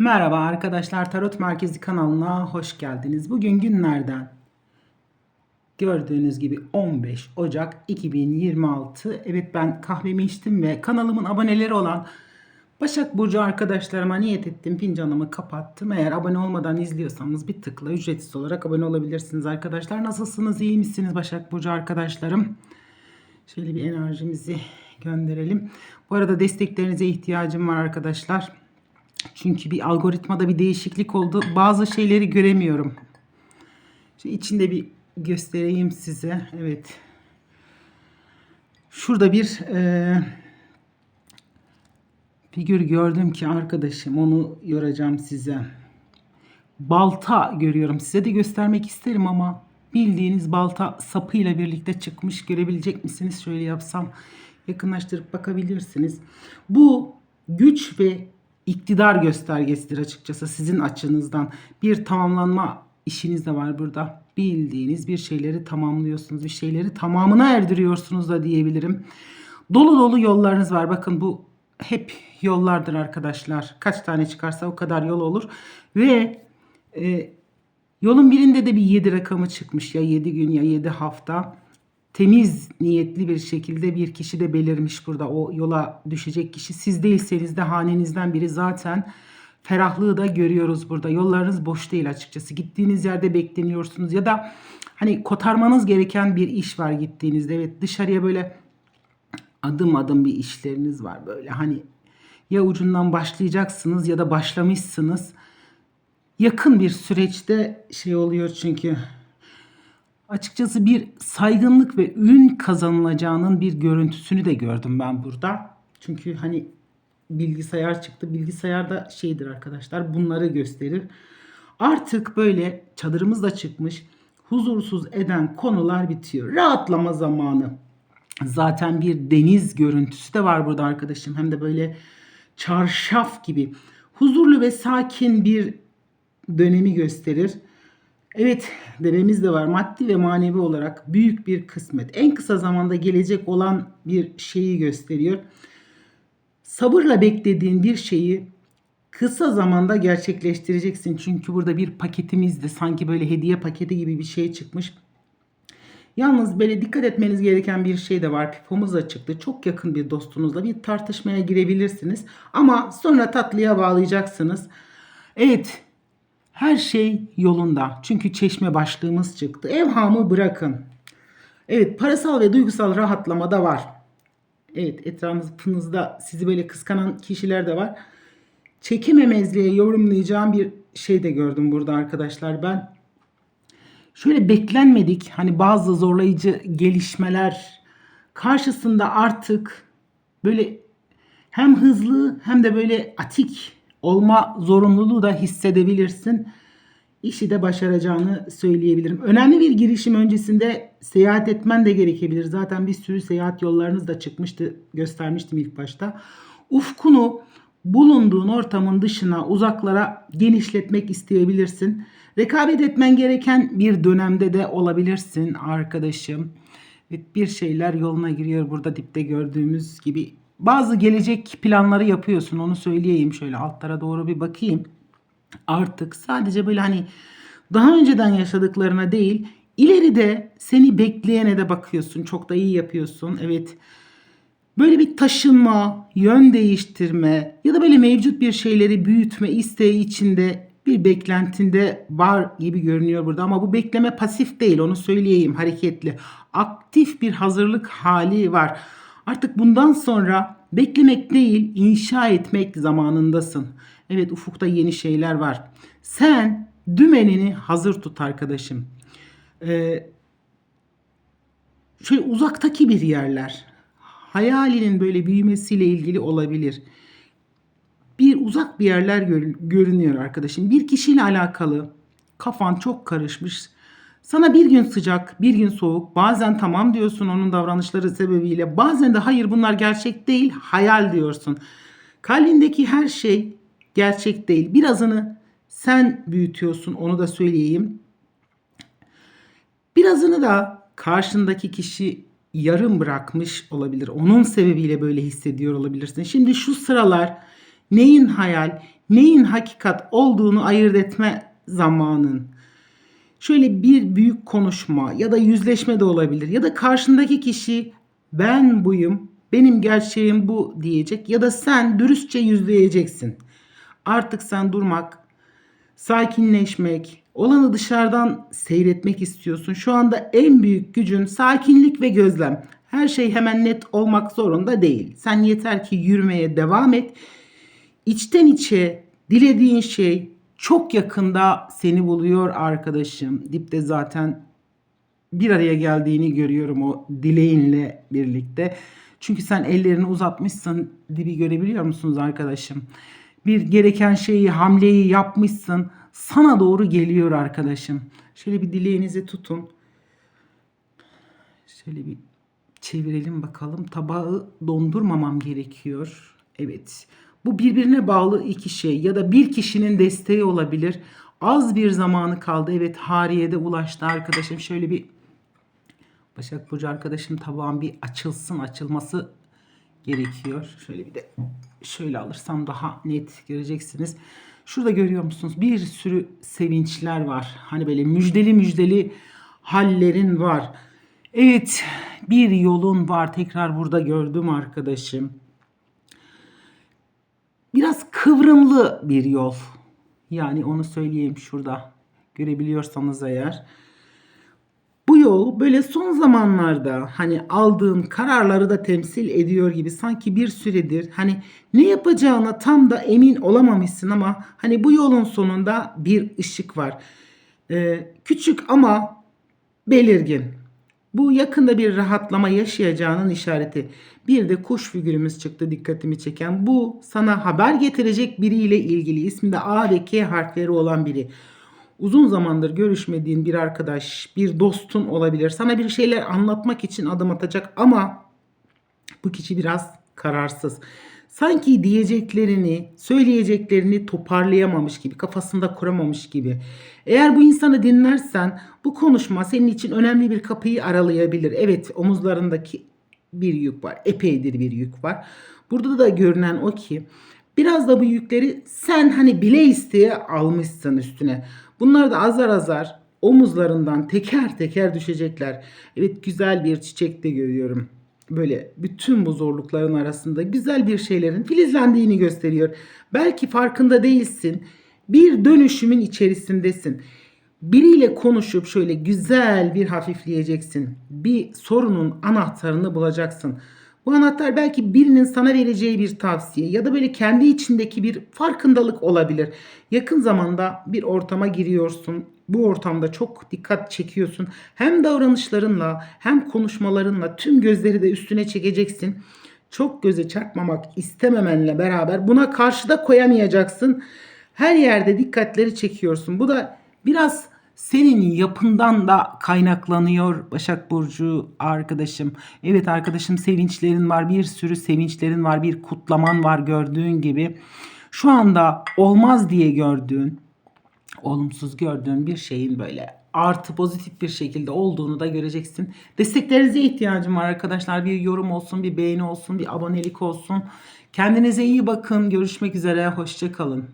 Merhaba arkadaşlar Tarot Merkezi kanalına hoş geldiniz. Bugün günlerden gördüğünüz gibi 15 Ocak 2026. Evet ben kahvemi içtim ve kanalımın aboneleri olan Başak Burcu arkadaşlarıma niyet ettim. Fincanımı kapattım. Eğer abone olmadan izliyorsanız bir tıkla ücretsiz olarak abone olabilirsiniz arkadaşlar. Nasılsınız? iyi misiniz Başak Burcu arkadaşlarım? Şöyle bir enerjimizi gönderelim. Bu arada desteklerinize ihtiyacım var arkadaşlar. Çünkü bir algoritmada bir değişiklik oldu. Bazı şeyleri göremiyorum. Şu içinde bir göstereyim size. Evet. Şurada bir e, figür gördüm ki arkadaşım onu yoracağım size. Balta görüyorum. Size de göstermek isterim ama bildiğiniz balta sapıyla birlikte çıkmış. Görebilecek misiniz? Şöyle yapsam yakınlaştırıp bakabilirsiniz. Bu güç ve iktidar göstergesidir açıkçası sizin açınızdan. Bir tamamlanma işiniz de var burada. Bildiğiniz bir şeyleri tamamlıyorsunuz. Bir şeyleri tamamına erdiriyorsunuz da diyebilirim. Dolu dolu yollarınız var. Bakın bu hep yollardır arkadaşlar. Kaç tane çıkarsa o kadar yol olur. Ve e, yolun birinde de bir 7 rakamı çıkmış. Ya 7 gün ya 7 hafta temiz niyetli bir şekilde bir kişi de belirmiş burada. O yola düşecek kişi siz değilseniz de hanenizden biri zaten ferahlığı da görüyoruz burada. Yollarınız boş değil açıkçası. Gittiğiniz yerde bekleniyorsunuz ya da hani kotarmanız gereken bir iş var gittiğinizde. Evet dışarıya böyle adım adım bir işleriniz var böyle hani ya ucundan başlayacaksınız ya da başlamışsınız. Yakın bir süreçte şey oluyor çünkü açıkçası bir saygınlık ve ün kazanılacağının bir görüntüsünü de gördüm ben burada. Çünkü hani bilgisayar çıktı. Bilgisayarda şeydir arkadaşlar bunları gösterir. Artık böyle çadırımız da çıkmış. Huzursuz eden konular bitiyor. Rahatlama zamanı. Zaten bir deniz görüntüsü de var burada arkadaşım. Hem de böyle çarşaf gibi. Huzurlu ve sakin bir dönemi gösterir. Evet devemiz de var maddi ve manevi olarak büyük bir kısmet. En kısa zamanda gelecek olan bir şeyi gösteriyor. Sabırla beklediğin bir şeyi kısa zamanda gerçekleştireceksin. Çünkü burada bir paketimiz de sanki böyle hediye paketi gibi bir şey çıkmış. Yalnız böyle dikkat etmeniz gereken bir şey de var. Pipomuz da çıktı. Çok yakın bir dostunuzla bir tartışmaya girebilirsiniz. Ama sonra tatlıya bağlayacaksınız. Evet her şey yolunda. Çünkü çeşme başlığımız çıktı. Evhamı bırakın. Evet parasal ve duygusal rahatlama da var. Evet etrafınızda sizi böyle kıskanan kişiler de var. Çekememezliğe yorumlayacağım bir şey de gördüm burada arkadaşlar. Ben şöyle beklenmedik hani bazı zorlayıcı gelişmeler karşısında artık böyle hem hızlı hem de böyle atik olma zorunluluğu da hissedebilirsin. İşi de başaracağını söyleyebilirim. Önemli bir girişim öncesinde seyahat etmen de gerekebilir. Zaten bir sürü seyahat yollarınız da çıkmıştı. Göstermiştim ilk başta. Ufkunu bulunduğun ortamın dışına, uzaklara genişletmek isteyebilirsin. Rekabet etmen gereken bir dönemde de olabilirsin arkadaşım. Bir şeyler yoluna giriyor burada dipte gördüğümüz gibi bazı gelecek planları yapıyorsun onu söyleyeyim şöyle altlara doğru bir bakayım. Artık sadece böyle hani daha önceden yaşadıklarına değil ileride seni bekleyene de bakıyorsun. Çok da iyi yapıyorsun. Evet. Böyle bir taşınma, yön değiştirme ya da böyle mevcut bir şeyleri büyütme isteği içinde bir beklentinde var gibi görünüyor burada ama bu bekleme pasif değil onu söyleyeyim hareketli. Aktif bir hazırlık hali var. Artık bundan sonra beklemek değil, inşa etmek zamanındasın. Evet ufukta yeni şeyler var. Sen dümenini hazır tut arkadaşım. Ee, şöyle uzaktaki bir yerler. Hayalinin böyle büyümesiyle ilgili olabilir. Bir uzak bir yerler gör- görünüyor arkadaşım. Bir kişiyle alakalı kafan çok karışmış sana bir gün sıcak, bir gün soğuk, bazen tamam diyorsun onun davranışları sebebiyle, bazen de hayır bunlar gerçek değil, hayal diyorsun. Kalbindeki her şey gerçek değil. Birazını sen büyütüyorsun, onu da söyleyeyim. Birazını da karşındaki kişi yarım bırakmış olabilir. Onun sebebiyle böyle hissediyor olabilirsin. Şimdi şu sıralar neyin hayal, neyin hakikat olduğunu ayırt etme zamanın. Şöyle bir büyük konuşma ya da yüzleşme de olabilir ya da karşındaki kişi ben buyum, benim gerçeğim bu diyecek ya da sen dürüstçe yüzleyeceksin. Artık sen durmak, sakinleşmek, olanı dışarıdan seyretmek istiyorsun. Şu anda en büyük gücün sakinlik ve gözlem. Her şey hemen net olmak zorunda değil. Sen yeter ki yürümeye devam et. İçten içe dilediğin şey çok yakında seni buluyor arkadaşım. Dipte zaten bir araya geldiğini görüyorum o dileğinle birlikte. Çünkü sen ellerini uzatmışsın dibi görebiliyor musunuz arkadaşım? Bir gereken şeyi, hamleyi yapmışsın. Sana doğru geliyor arkadaşım. Şöyle bir dileğinizi tutun. Şöyle bir çevirelim bakalım. Tabağı dondurmamam gerekiyor. Evet. Bu birbirine bağlı iki şey ya da bir kişinin desteği olabilir. Az bir zamanı kaldı. Evet Hariye'de ulaştı arkadaşım. Şöyle bir Başak Burcu arkadaşım tabağın bir açılsın. Açılması gerekiyor. Şöyle bir de şöyle alırsam daha net göreceksiniz. Şurada görüyor musunuz? Bir sürü sevinçler var. Hani böyle müjdeli müjdeli hallerin var. Evet bir yolun var. Tekrar burada gördüm arkadaşım. Kıvrımlı bir yol. Yani onu söyleyeyim şurada. Görebiliyorsanız eğer. Bu yol böyle son zamanlarda hani aldığın kararları da temsil ediyor gibi sanki bir süredir hani ne yapacağına tam da emin olamamışsın ama hani bu yolun sonunda bir ışık var. Ee, küçük ama belirgin. Bu yakında bir rahatlama yaşayacağının işareti. Bir de kuş figürümüz çıktı dikkatimi çeken. Bu sana haber getirecek biriyle ilgili. İsminde A ve K harfleri olan biri. Uzun zamandır görüşmediğin bir arkadaş, bir dostun olabilir. Sana bir şeyler anlatmak için adım atacak ama bu kişi biraz kararsız. Sanki diyeceklerini, söyleyeceklerini toparlayamamış gibi, kafasında kuramamış gibi. Eğer bu insanı dinlersen bu konuşma senin için önemli bir kapıyı aralayabilir. Evet, omuzlarındaki bir yük var. Epeydir bir yük var. Burada da görünen o ki biraz da bu yükleri sen hani bile isteye almışsın üstüne. Bunlar da azar azar omuzlarından teker teker düşecekler. Evet güzel bir çiçek de görüyorum. Böyle bütün bu zorlukların arasında güzel bir şeylerin filizlendiğini gösteriyor. Belki farkında değilsin. Bir dönüşümün içerisindesin. Biriyle konuşup şöyle güzel bir hafifleyeceksin. Bir sorunun anahtarını bulacaksın. Bu anahtar belki birinin sana vereceği bir tavsiye ya da böyle kendi içindeki bir farkındalık olabilir. Yakın zamanda bir ortama giriyorsun. Bu ortamda çok dikkat çekiyorsun. Hem davranışlarınla hem konuşmalarınla tüm gözleri de üstüne çekeceksin. Çok göze çarpmamak istememenle beraber buna karşıda koyamayacaksın. Her yerde dikkatleri çekiyorsun. Bu da biraz senin yapından da kaynaklanıyor Başak Burcu arkadaşım. Evet arkadaşım sevinçlerin var bir sürü sevinçlerin var bir kutlaman var gördüğün gibi. Şu anda olmaz diye gördüğün olumsuz gördüğün bir şeyin böyle artı pozitif bir şekilde olduğunu da göreceksin. Desteklerinize ihtiyacım var arkadaşlar. Bir yorum olsun, bir beğeni olsun, bir abonelik olsun. Kendinize iyi bakın. Görüşmek üzere. Hoşçakalın.